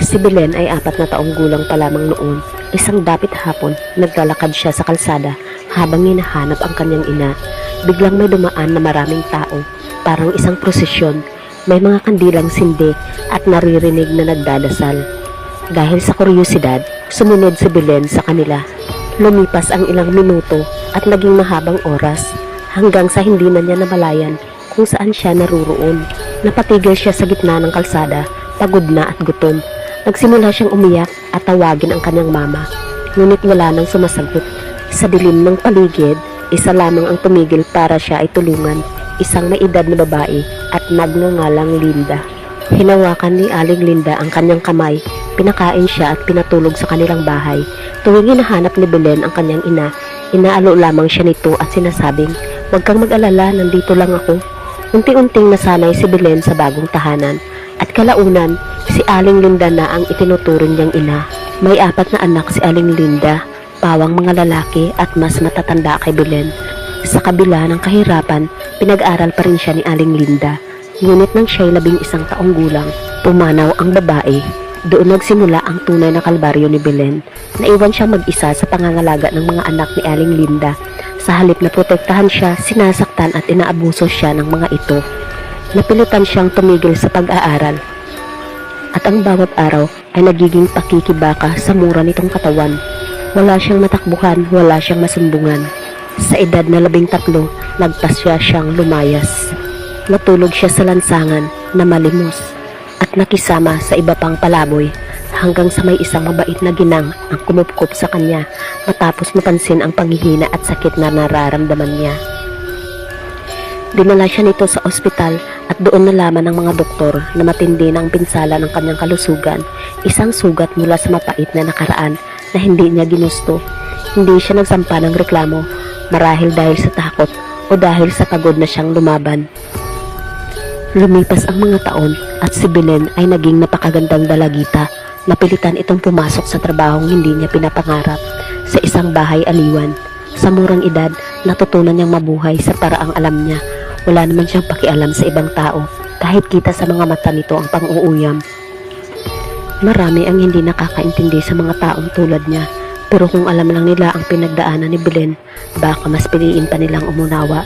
Si Belen ay apat na taong gulang pa lamang noon. Isang dapit hapon, naglalakad siya sa kalsada habang hinahanap ang kanyang ina. Biglang may dumaan na maraming tao, parang isang prosesyon. May mga kandilang sindi at naririnig na nagdadasal. Dahil sa kuryosidad, sumunod si Belen sa kanila. Lumipas ang ilang minuto at naging mahabang oras hanggang sa hindi na niya namalayan kung saan siya naruroon. Napatigil siya sa gitna ng kalsada, pagod na at gutom. Nagsimula siyang umiyak at tawagin ang kanyang mama. Ngunit wala nang sumasagot. Sa dilim ng paligid, isa lamang ang tumigil para siya ay tulungan. Isang may edad na babae at nagngangalang Linda. Hinawakan ni Aling Linda ang kanyang kamay, pinakain siya at pinatulog sa kanilang bahay. Tuwing hinahanap ni Belen ang kanyang ina, inaalo lamang siya nito at sinasabing, Huwag kang mag-alala, nandito lang ako. Unti-unting nasanay si Belen sa bagong tahanan at kalaunan, si Aling Linda na ang itinuturing niyang ina. May apat na anak si Aling Linda, pawang mga lalaki at mas matatanda kay Belen. Sa kabila ng kahirapan, pinag-aral pa rin siya ni Aling Linda. Ngunit nang siya'y labing isang taong gulang, pumanaw ang babae. Doon nagsimula ang tunay na kalbaryo ni Belen. Naiwan siyang mag-isa sa pangangalaga ng mga anak ni Aling Linda. Sa halip na protektahan siya, sinasaktan at inaabuso siya ng mga ito. Napilitan siyang tumigil sa pag-aaral. At ang bawat araw ay nagiging pakikibaka sa mura nitong katawan. Wala siyang matakbuhan, wala siyang masumbungan. Sa edad na labing tatlo, nagpas siya siyang lumayas. Natulog siya sa lansangan na malimos at nakisama sa iba pang palaboy hanggang sa may isang mabait na ginang ang kumupkop sa kanya matapos mapansin ang panghihina at sakit na nararamdaman niya. Dinala siya nito sa ospital at doon nalaman ng mga doktor na matindi na pinsala ng kanyang kalusugan, isang sugat mula sa mapait na nakaraan na hindi niya ginusto. Hindi siya nagsampa ng reklamo marahil dahil sa takot o dahil sa pagod na siyang lumaban. Lumipas ang mga taon at si Belen ay naging napakagandang dalagita. Napilitan itong pumasok sa trabahong hindi niya pinapangarap sa isang bahay aliwan. Sa murang edad, natutunan niyang mabuhay sa paraang alam niya. Wala naman siyang pakialam sa ibang tao kahit kita sa mga mata nito ang pang-uuyam. Marami ang hindi nakakaintindi sa mga taong tulad niya. Pero kung alam lang nila ang pinagdaanan ni Belen, baka mas piliin pa nilang umunawa